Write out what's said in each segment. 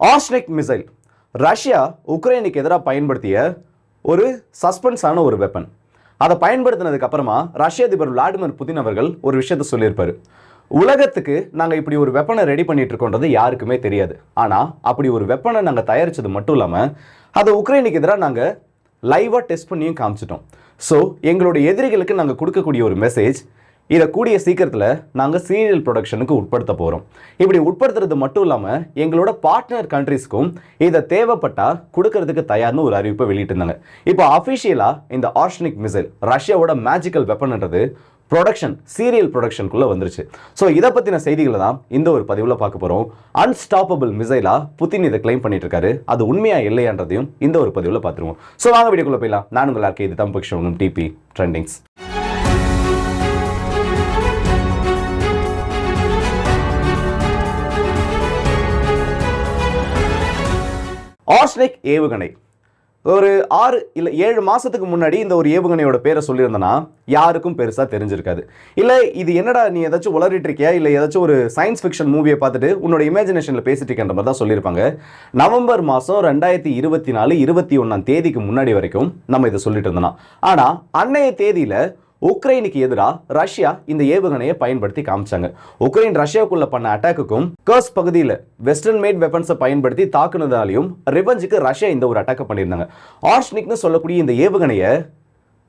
ஆர்ஸ்னிக் missile. Russia உக்ரைனுக்கு எதிராக பயன்படுத்திய ஒரு சஸ்பென்ஸான ஒரு வெப்பன் அதை பயன்படுத்தினதுக்கு அப்புறமா ரஷ்ய அதிபர் விளாடிமிர் புதின் அவர்கள் ஒரு விஷயத்த சொல்லியிருப்பார். உலகத்துக்கு நாங்கள் இப்படி ஒரு வெப்பனை ரெடி பண்ணிட்டு இருக்கோன்றது யாருக்குமே தெரியாது. ஆனால் அப்படி ஒரு வெப்பனை நாங்கள் தயாரித்தது மட்டும் இல்லாமல் அதை உக்ரைனுக்கு எதிராக நாங்கள் லைவாக டெஸ்ட் பண்ணியும் காமிச்சிட்டோம். ஸோ எங்களுடைய எதிரிகளுக்கு நாங்கள் கொடுக்கக்கூடிய ஒரு மெசேஜ் இதை கூடிய சீக்கிரத்தில் நாங்கள் சீரியல் ப்ரொடக்ஷனுக்கு உட்படுத்த போகிறோம் இப்படி உட்படுத்துறது மட்டும் இல்லாமல் எங்களோட பார்ட்னர் கண்ட்ரீஸ்க்கும் இதை தேவைப்பட்டால் கொடுக்கறதுக்கு தயார்னு ஒரு அறிவிப்பை வெளியிட்டிருந்தாங்க. இப்போ அஃபிஷியலாக இந்த ஆர்ஷனிக் மிசைல் ரஷ்யாவோட மேஜிக்கல் வெப்பன்ன்றது ப்ரொடக்ஷன் சீரியல் ப்ரொடக்ஷனுக்குள்ளே வந்துருச்சு. ஸோ இதை பற்றின செய்திகளை தான் இந்த ஒரு பதிவில் பார்க்க போகிறோம் அன்ஸ்டாப்பபிள் மிசைலாக புத்தின் இதை கிளைம் பண்ணிட்டு இருக்காரு அது உண்மையா இல்லையான்றதையும் இந்த ஒரு பதிவில் பார்த்துருவோம். ஸோ வாங்க வீடியோக்குள்ளே போயிடலாம். நான் உங்கள் இருக்கேன் இது தம்பக்ஷன் டிபி ட்ரெண்டிங்ஸ் ஆர்ஸ்னிக் ஏவுகணை. ஒரு ஆறு இல்லை ஏழு மாதத்துக்கு முன்னாடி இந்த ஒரு ஏவுகணையோட பேரை சொல்லியிருந்தேன்னா யாருக்கும் பெருசாக தெரிஞ்சிருக்காது. இல்லை இது என்னடா நீ ஏதாச்சும் உளறிட்டு இருக்கியா? இல்லை ஏதாச்சும் ஒரு சயின்ஸ் ஃபிக்ஷன் மூவியை பார்த்துட்டு உன்னோட இமேஜினேஷனில் பேசிட்டு இருக்கின்ற மாதிரி தான் சொல்லியிருப்பாங்க. நவம்பர் மாதம் ரெண்டாயிரத்தி இருபத்தி நாலு இருபத்தி ஒன்றாம் தேதிக்கு முன்னாடி வரைக்கும் நம்ம இதை சொல்லிட்டு இருந்தோம்னா. ஆனால் அன்னைய தேதியில் உக்ரைனுக்கு எதிராக ரஷ்யா இந்த ஏவுகணையை பயன்படுத்தி காமிச்சாங்க. உக்ரைன் ரஷ்யாவுக்குள்ள பண்ண அட்டாக்குக்கும் கர்ஸ் பகுதியில் வெஸ்டர்ன் மேட் வெப்பன்ஸை பயன்படுத்தி தாக்குனதாலையும் ரிவஞ்சுக்கு ரஷ்யா இந்த ஒரு அட்டாக்கை பண்ணியிருந்தாங்க. ஆர்ஷ்னிக்னு சொல்லக்கூடிய இந்த ஏவுகணையை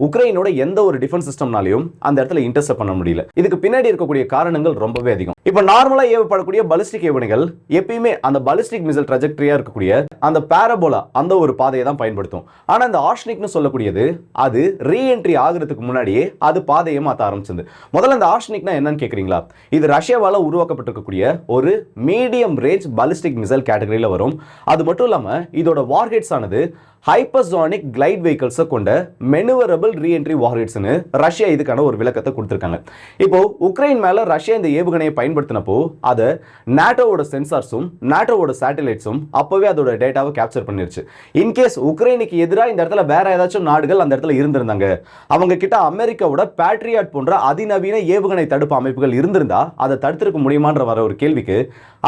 உக்ரைனோட எந்த ஒரு டிஃபென்ஸ் சிஸ்டம்னாலையும் அந்த இடத்துல இன்டர்செப்ட் பண்ண முடியல. இதுக்கு பின்னாடி இருக்கக்கூடிய காரணங்கள் ரொம்பவே அதிகம். இப்போ நார்மலாக ஏவப்படக்கூடிய பலிஸ்டிக் ஏவுகணைகள் எப்பயுமே அந்த பலிஸ்டிக் மிசல் ட்ரஜெக்டரியா இருக்கக்கூடிய அந்த பேரபோலா அந்த ஒரு பாதையை தான் பயன்படுத்தும். ஆனா இந்த ஆர்ஷனிக்னு சொல்லக்கூடியது அது ரீஎன்ட்ரி ஆகுறதுக்கு முன்னாடியே அது பாதையை மாற்ற ஆரம்பிச்சது. முதல்ல இந்த ஆர்ஷ்னிக்னா என்னன்னு கேட்குறீங்களா இது ரஷ்யாவால் உருவாக்கப்பட்டிருக்கக்கூடிய ஒரு மீடியம் ரேஞ்ச் பலிஸ்டிக் மிசைல் கேட்டகரியில் வரும். அது மட்டும் இல்லாமல் இதோட வார்ஹெட்ஸ் ஆனது ஹைப்பர்சானிக் கிளைட் வெஹிக்கல்ஸை கொண்ட மெனுவரபிள் ரீஎன்ட்ரி வார்ஹெட்ஸ்னு ரஷ்யா இதுக்கான ஒரு விளக்கத்தை கொடுத்துருக்காங்க. இப்போ உக்ரைன் மேல ரஷ்யா இந்த ஏவுகணையை பயன்படுத்தினப்போ அதை நாட்டோவோட சென்சார்ஸும் நாட்டோவோட சேட்டலைட்ஸும் அப்பவே அதோட டேட்டாவை கேப்சர் பண்ணிருச்சு. இன்கேஸ் உக்ரைனுக்கு எதிராக இந்த இடத்துல வேற ஏதாச்சும் நாடுகள் அந்த இடத்துல இருந்திருந்தாங்க அவங்க கிட்ட அமெரிக்காவோட பேட்ரியாட் போன்ற அதிநவீன ஏவுகணை தடுப்பு அமைப்புகள் இருந்திருந்தா அதை தடுத்திருக்க முடியுமான்ற வர ஒரு கேள்விக்கு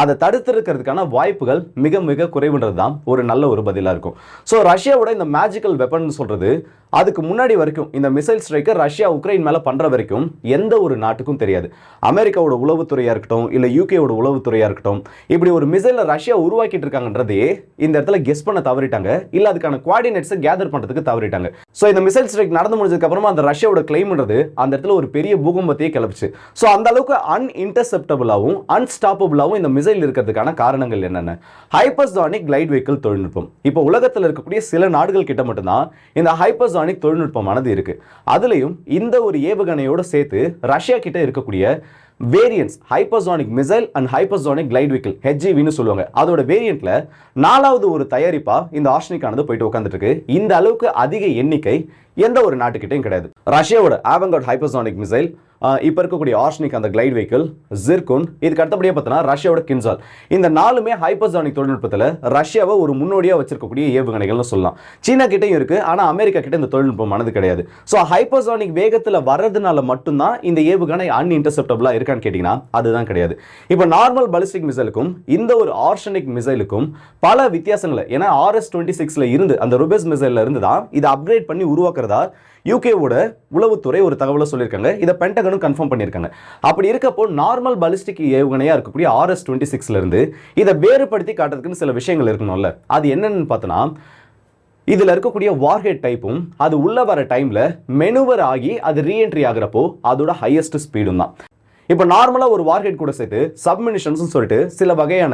அதை தடுத்திருக்கிறதுக்கான வாய்ப்புகள் மிக மிக குறைவுன்றது தான் ஒரு நல்ல ஒரு பதிலாக இருக்கும். ஸோ ரஷ்யாவோட இந்த மேஜிக்கல் வெப்பன் சொல்றது அதுக்கு முன்னாடி வரைக்கும் இந்த மிசைல் ஸ்ட்ரைக்கை ரஷ்யா உக்ரைன் மேலே பண்ணுற வரைக்கும் எந்த ஒரு நாட்டுக்கும் தெரியாது. அமெரிக்காவோட உளவுத்துறையாக இருக்கட்டும் இல்லை யூகேவோட உளவுத்துறையாக இருக்கட்டும் இப்படி ஒரு மிசைலை ரஷ்யா உருவாக்கிட்டு இருக்காங்கன்றதே இந்த இடத்துல கெஸ் பண்ண தவறிட்டாங்க. இல்லை அதுக்கான குவாடினேட்ஸை கேதர் பண்ணுறதுக்கு தவறிட்டாங்க. ஸோ இந்த மிசைல் ஸ்ட்ரைக் நடந்து முடிஞ்சதுக்கப்புறமா அந்த ரஷ்யாவோட கிளைம்ன்றது அந்த இடத்துல ஒரு பெரிய பூகம்பத்தையே கிளப்பிச்சு. ஸோ அந்த அளவுக்கு அன்இன்டர்செப்டபுளாகவும் அன்ஸ்டாப்பபுளாகவும் இந்த மிசைல் இருக்கிறதுக்கான காரணங்கள் என்னென்ன? ஹைப்பர்சானிக் கிளைட் வெஹிக்கிள் தொழில்நுட்பம். இப்போ உலகத்தில் இருக்கக்கூடிய சில நாடுகள் கிட்ட மட்டும்தான் இந்த ஹைப்பர்சானிக் தொழில்நுட்பமானது இருக்கு. அதுலேயும் இந்த ஒரு ஏவுகணையோட சேர்த்து ரஷ்யா கிட்ட இருக்கக்கூடிய variants hypersonic missile and hypersonic glide vehicle ஹெச்ஜிவின்னு சொல்லுவாங்க. அதோட வேரியண்ட்ல நாலாவது ஒரு தயாரிப்பா இந்த ஆர்ஷனிக்கானது போயிட்டு உட்காந்துட்டு இருக்கு. இந்த அளவுக்கு அதிக எண்ணிக்கை எந்த ஒரு நாட்டுக்கிட்டையும் கிடையாது. ரஷ்யாவோட ஆவங்கட் ஹைப்பர்சானிக் மிசைல் இப்போ இருக்கக்கூடிய ஆர்ஷனிக் அந்த கிளைட் வெஹிக்கிள் ஜிர்குன் இதுக்கு அடுத்தபடியே பார்த்தோன்னா ரஷ்யாவோட கின்சால் இந்த நாலுமே ஹைப்பர்சானிக் தொழில்நுட்பத்தில் ரஷ்யாவை ஒரு முன்னோடியாக வச்சிருக்கக்கூடிய ஏவுகணைகள்னு சொல்லலாம். சீனா கிட்டையும் இருக்குது ஆனால் அமெரிக்கா கிட்ட இந்த தொழில்நுட்பமானது கிடையாது. ஸோ ஹைப்பர்சானிக் வேகத்தில் வர்றதுனால மட்டும்தான் இந்த ஏவுகணை அன்இன்டர்செப்டபிளாக இருக்கான்னு கேட்டிங்கன்னா அதுதான் கிடையாது. இப்போ நார்மல் பலிஸ்டிக் மிசைலுக்கும் இந்த ஒரு ஆர்ஷனிக் மிசைலுக்கும் பல வித்தியாசங்களை ஏன்னா ஆர்எஸ் டுவெண்ட்டி சிக்ஸில் இருந்து அந்த ருபேஸ் மிசைலில் இருந்து தான் இதை அப்கிரேட் பண்ணி உருவாக்குறது யூகேவோட உளவுத்துறை ஒரு தகவலை சொல்லியிருக்காங்க. இதை பென்டகனும் கன்ஃபார்ம் பண்ணியிருக்காங்க. அப்படி இருக்கப்போ நார்மல் பலிஸ்டிக் ஏவுகணையாக இருக்கக்கூடிய ஆர்எஸ் டுவெண்ட்டி சிக்ஸ்லேருந்து இதை வேறுபடுத்தி காட்டுறதுக்குன்னு சில விஷயங்கள் இருக்கணும்ல. அது என்னென்னு பார்த்தோன்னா இதில் இருக்கக்கூடிய வார்ஹெட் டைப்பும் அது உள்ள வர டைமில் மெனுவர் ஆகி அது ரீஎன்ட்ரி ஆகிறப்போ அதோட ஹையஸ்ட் ஸ்பீடும் தான் இப்போ நார்மலாக ஒரு வார்ஹெட் கூட சேர்த்து சப்மினிஷன்ஸ் சொல்லிட்டு சில வகையான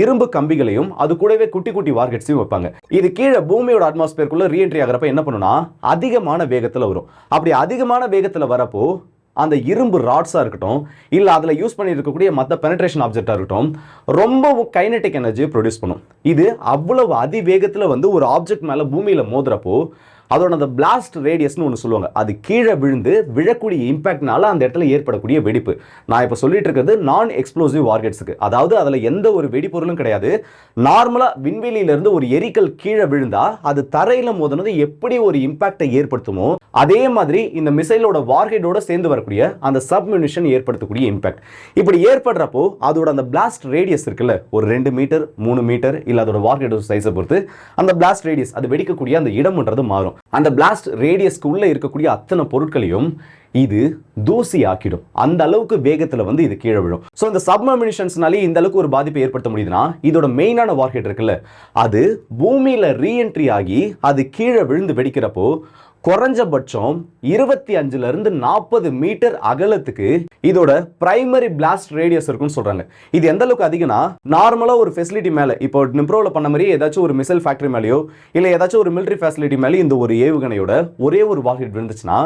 இரும்பு கம்பிகளையும் அது கூடவே குட்டி குட்டி வார்ஹெட்ஸையும் வைப்பாங்க. இது கீழே பூமியோட அட்மாஸ்பியருக்குள்ள ரீஎன்ட்ரி ஆகிறப்ப என்ன பண்ணுன்னா அதிகமான வேகத்தில் வரும். அப்படி அதிகமான வேகத்தில் வரப்போ அந்த இரும்பு ராட்ஸாக இருக்கட்டும் இல்லை அதில் யூஸ் பண்ணி இருக்கக்கூடிய மற்ற பெனட்ரேஷன் ஆப்ஜெக்டாக இருக்கட்டும் ரொம்ப கைனட்டிக் எனர்ஜியை ப்ரொடியூஸ் பண்ணும். இது அவ்வளவு அதிவேகத்தில் வந்து ஒரு ஆப்ஜெக்ட் மேலே பூமியில் மோதுறப்போ அதோட அந்த பிளாஸ்ட் ரேடியஸ்னு ஒன்று சொல்லுவாங்க. அது கீழே விழுந்து விழக்கூடிய இம்பாக்ட்னால அந்த இடத்துல ஏற்படக்கூடிய வெடிப்பு. நான் இப்போ சொல்லிட்டு இருக்கிறது நான் எக்ஸ்ப்ளோசிவ் வார்கெட்ஸுக்கு அதாவது அதில் எந்த ஒரு வெடிப்பொருளும் கிடையாது. நார்மலாக விண்வெளியிலிருந்து ஒரு எரிக்கல் கீழே விழுந்தா அது தரையில் மோதினது எப்படி ஒரு இம்பாக்டை ஏற்படுத்துமோ அதே மாதிரி இந்த மிசைலோட வார்ஹெட்டோட சேர்ந்து வரக்கூடிய அந்த சப்மினிஷன் ஏற்படுத்தக்கூடிய இம்பாக்ட் இப்படி ஏற்படுறப்போ அதோட அந்த பிளாஸ்ட் ரேடியஸ் இருக்குல்ல ஒரு ரெண்டு மீட்டர் மூணு மீட்டர் இல்லை அதோட வார்ஹெட் சைஸை பொறுத்து அந்த பிளாஸ்ட் ரேடியஸ் அது வெடிக்கக்கூடிய அந்த இடம்ன்றது மாறும். அந்த பிளாஸ்ட் ரேடியஸ்க்கு உள்ள இருக்கக்கூடிய அத்தனை பொருட்களையும் இது தூசி ஆக்கிடும் அந்த அளவுக்கு வேகத்துல வந்து இது கீழே விழும். ஸோ இந்த சப்மமினிஷன்ஸ்னாலே இந்த அளவுக்கு ஒரு பாதிப்பை ஏற்படுத்த முடியுதுன்னா இதோட மெயினான வார்ஹெட் இருக்குல்ல அது பூமியில ரீஎன்ட்ரி ஆகி அது கீழே விழுந்து வெடிக்கிறப்போ குறைஞ்சபட்சம் இருபத்தி அஞ்சுல இருந்து நாற்பது மீட்டர் அகலத்துக்கு இதோட பிரைமரி பிளாஸ்ட் ரேடியஸ் இருக்குன்னு சொல்றாங்க. இது எந்த அளவுக்கு அதிகம்னா நார்மலா ஒரு ஃபெசிலிட்டி மேல இப்போ நிப்ரோல பண்ண மாதிரி ஏதாச்சும் ஒரு மிசைல் ஃபேக்டரி மேலேயோ இல்லை ஏதாச்சும் ஒரு மிலிட்டரி ஃபெசிலிட்டி மேலே இந்த ஒரு ஏவுகணையோட ஒரே ஒரு வாக்கெட் விழுந்துச்சுன்னா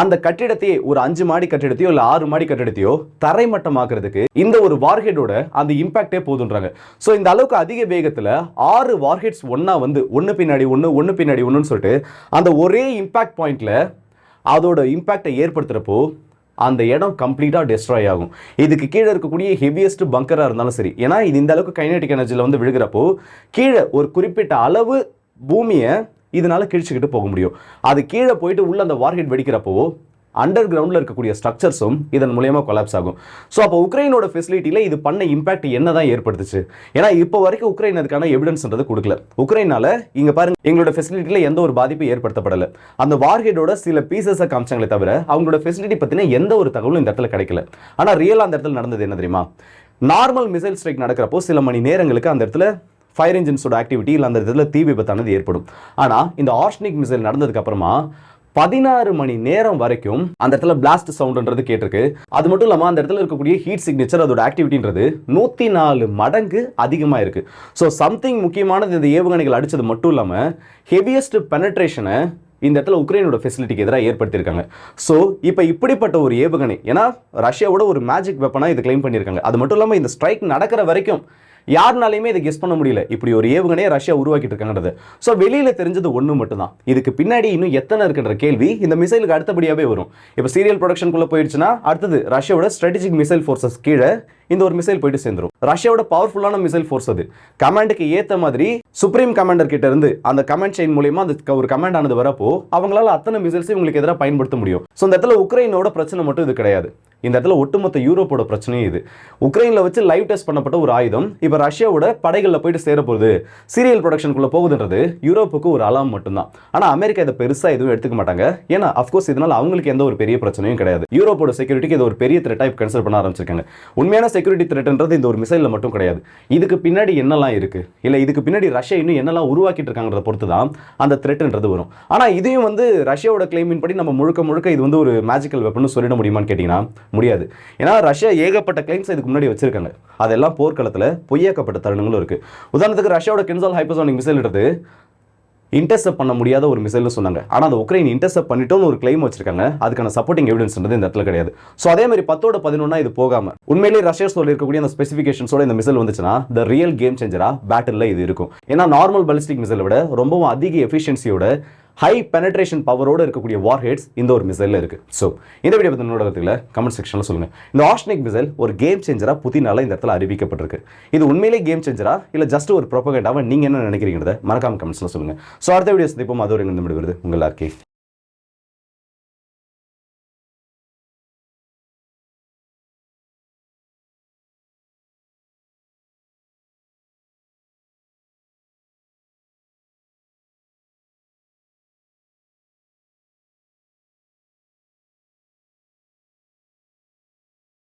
அந்த கட்டிடத்தையே ஒரு அஞ்சு மாடி கட்டிடத்தையோ இல்லை ஆறு மாடி கட்டிடத்தையோ தரைமட்டமாக்குறதுக்கு இந்த ஒரு வார்ஹெட்டோட அந்த இம்பாக்டே போதுன்றாங்க. ஸோ இந்த அளவுக்கு அதிக வேகத்தில் ஆறு வார்ஹெட்ஸ் ஒன்றா வந்து ஒன்று பின்னாடி ஒன்று ஒன்று பின்னாடி ஒன்றுன்னு சொல்லிட்டு அந்த ஒரே இம்பாக்ட் பாயிண்ட்டில் அதோட இம்பாக்டை ஏற்படுத்துகிறப்போ அந்த இடம் கம்ப்ளீட்டாக டெஸ்ட்ராய் ஆகும். இதுக்கு கீழே இருக்கக்கூடிய ஹெவியஸ்ட் பங்கராக இருந்தாலும் சரி ஏன்னா இது இந்த அளவுக்கு கைனடிக் எனர்ஜியில் வந்து விழுகிறப்போ கீழே ஒரு குறிப்பிட்ட அளவு பூமியை இதனால் கிழிச்சுக்கிட்டு போக முடியும். அது கீழே போயிட்டு உள்ள அந்த வார்ஹெட் வெடிக்கிறப்போ அண்டர் கிரவுண்டில் இருக்கக்கூடிய ஸ்ட்ரக்சர்ஸும் இதன் மூலயமா கொலாப்ஸ் ஆகும். ஸோ அப்போ உக்ரைனோட ஃபெசிலிட்டியில் இது பண்ண இம்பாக்ட் என்ன தான் ஏற்படுத்துச்சு? ஏன்னா இப்போ வரைக்கும் உக்ரைன் அதுக்கான எவிடன்ஸ்ன்றது கொடுக்கல. உக்ரைனால் இங்கே பாருங்க எங்களோட ஃபெசிலிட்டியில் எந்த ஒரு பாதிப்பும் ஏற்படுத்தப்படலை. அந்த வார்ஹெடோட சில பீசஸை காமிச்சாங்களே தவிர அவங்களோட ஃபெசிலிட்டி பற்றின எந்த ஒரு தகவலும் இந்த இடத்துல கிடைக்கல. ஆனால் ரியலாக அந்த இடத்துல நடந்தது என்ன தெரியுமா? நார்மல் மிசைல் ஸ்ட்ரைக் நடக்கிறப்போ சில மணி நேரங்களுக்கு அந்த இடத்துல ஃபயர் இன்ஜின்ஸோட ஆக்டிவிட்டி இல்லை அந்த இடத்துல தீ விபத்தானது ஏற்படும். ஆனால் இந்த ஆர்ஷனிக் மிசைல் நடந்ததுக்கு அப்புறமா பதினாறு மணி நேரம் வரைக்கும் அந்த இடத்துல பிளாஸ்ட் சவுண்ட்ன்றது கேட்டிருக்கு. அது மட்டும் இல்லாமல் அந்த இடத்துல இருக்கக்கூடிய ஹீட் சிக்னேச்சர் அதோட ஆக்டிவிட்டின்றது நூற்றி நாலு மடங்கு அதிகமாக இருக்குது ஸோ சம்திங் முக்கியமானது இந்த ஏவுகணைகள் அடித்தது மட்டும் இல்லாமல் ஹெவியஸ்ட் பெனட்ரேஷனை இந்த இடத்துல உக்ரைனோட ஃபெசிலிட்டிக்கு எதிராக ஏற்படுத்தியிருக்காங்க. ஸோ இப்போ இப்படிப்பட்ட ஒரு ஏவுகணை ஏன்னா ரஷ்யாவோட ஒரு மேஜிக் வெப்பனாக இது கிளைம் பண்ணியிருக்காங்க. அது மட்டும் இல்லாமல் இந்த ஸ்ட்ரைக் நடக்கிற வரைக்கும் யாருனாலையுமே இதை கெஸ் பண்ண முடியல. இப்படி ஒரு ஏவுகணையை ரஷ்யா உருவாக்கிட்டு இருக்காங்கன்றது. ஸோ வெளியில தெரிஞ்சது ஒன்று மட்டும்தான். இதுக்கு பின்னாடி இன்னும் எத்தனை இருக்குன்ற கேள்வி இந்த மிசைலுக்கு அடுத்தபடியாவே வரும். இப்போ சீரியல் ப்ரொடக்ஷனுக்குள்ளே போயிடுச்சுன்னா அடுத்தது ரஷ்யாவோட ஸ்ட்ராட்டஜிக் மிசைல் ஃபோர்ஸஸ் கீழே இந்த ஒரு மிசைல் போயிட்டு சேர்ந்துரும். ரஷ்யாவோட பவர்ஃபுல்லான மிசைல் ஃபோர்ஸ் அது. கமாண்டுக்கு ஏற்ற மாதிரி சுப்ரீம் கமாண்டர் கிட்ட இருந்து அந்த கமாண்ட் செயின் மூலியமா அந்த ஒரு கமாண்ட் ஆனது வரப்போ அவங்களால அத்தனை மிசைல்ஸ் உங்களுக்கு எதிராக பயன்படுத்த முடியும். ஸோ இந்த இடத்துல உக்ரைனோட பிரச்சனை மட்டும் இது கிடையாது. இந்த இடத்துல ஒட்டுமொத்த யூரோப்போட பிரச்சனையும் இது. உக்ரைனில் வச்சு லைவ் டெஸ்ட் பண்ணப்பட்ட ஒரு ஆயுதம் இப்போ ரஷ்யாவோட படைகளில் போயிட்டு சேர போகுது. சீரியல் ப்ரொடக்ஷனுக்குள்ளே போகுதுன்றது யூரோப்புக்கு ஒரு அலாம் மட்டும்தான். ஆனால் அமெரிக்கா இதை பெருசாக எதுவும் எடுத்துக்க மாட்டாங்க. ஏன்னா அஃப்கோர்ஸ் இதனால் அவங்களுக்கு எந்த ஒரு பெரிய பிரச்சனையும் கிடையாது. யூரோப்போட செக்யூரிட்டிக்கு இது ஒரு பெரிய த்ரெட்டா இப்போ கன்சிடர் பண்ண ஆரம்பிச்சிருக்காங்க. உண்மையான செக்யூரிட்டி த்ரெட்ன்றது இந்த ஒரு மிசைலில் மட்டும் கிடையாது. இதுக்கு பின்னாடி என்னெல்லாம் இருக்குது இல்லை இதுக்கு பின்னாடி ரஷ்யா இன்னும் என்னெல்லாம் உருவாக்கிட்டு இருக்காங்கிறத பொறுத்து தான் அந்த த்ரெட்ன்றது வரும். ஆனால் இதையும் வந்து ரஷ்யாவோட கிளைமின் படி நம்ம முழுக்க முழுக்க இது வந்து ஒரு மேஜிக்கல் வெப்பன் சொல்லிட முடியுமான்னு கேட்டிங்கன்னா முடியாது. ஏன்னா ரஷ்யா ஏகப்பட்ட கிளைம்ஸ் இதுக்கு முன்னாடி வச்சிருக்காங்க. அதெல்லாம் போர்க்களத்தில் பொய்யாக்கப்பட்ட தருணங்களும் இருக்கு. உதாரணத்துக்கு ரஷ்யாவோட கென்சால் ஹைப்பர்சோனிக் மிசைல்ன்றது இன்டர்செப்ட் பண்ண முடியாத ஒரு மிசைல்னு சொன்னாங்க. ஆனால் அந்த உக்ரைன் இன்டர்செப்ட் பண்ணிட்டோம்னு ஒரு கிளைம் வச்சிருக்காங்க. அதுக்கான சப்போர்ட்டிங் எவிடன்ஸ்ன்றது இந்த இடத்துல கிடையாது. ஸோ அதே மாதிரி பத்தோட பதினொன்னா இது போகாமல் உண்மையிலேயே ரஷ்யா சொல்லி இருக்கக்கூடிய அந்த ஸ்பெசிஃபிகேஷன்ஸோட இந்த மிசைல் வந்துச்சுன்னா த ரியல் கேம் சேஞ்சரா பேட்டில் இது இருக்கும். ஏன்னா நார்மல் பலிஸ்டிக் மிசைலை விட ரொம்பவும் அதிக எஃபிஷியன்சியோட ஹை பெனட்ரேஷன் பவரோட இருக்கக்கூடிய வார் ஹெட்ஸ் இந்த ஒரு மிசைலில் இருக்கு. ஸோ இந்த வீடியோ பற்றி நோடகத்தில் கமெண்ட் செக்ஷனில் சொல்லுங்கள் இந்த ஆஷ்னிக் மிசைல் ஒரு கேம் சேஞ்சரா புதினால இந்த இடத்துல அறிவிக்கப்பட்டிருக்கு. இது உண்மையிலே கேம் சேஞ்சரா இல்லை ஜஸ்ட் ஒரு ப்ரொபகண்டாவை நீங்கள் என்ன நினைக்கிறீங்கிறத மறக்காம கமெண்ட்ஸில் சொல்லுங்க. ஸோ அடுத்த வீடியோ சந்திப்போம். அது ஒரு இந்த முடிவு உங்கள் எல்லாருக்கே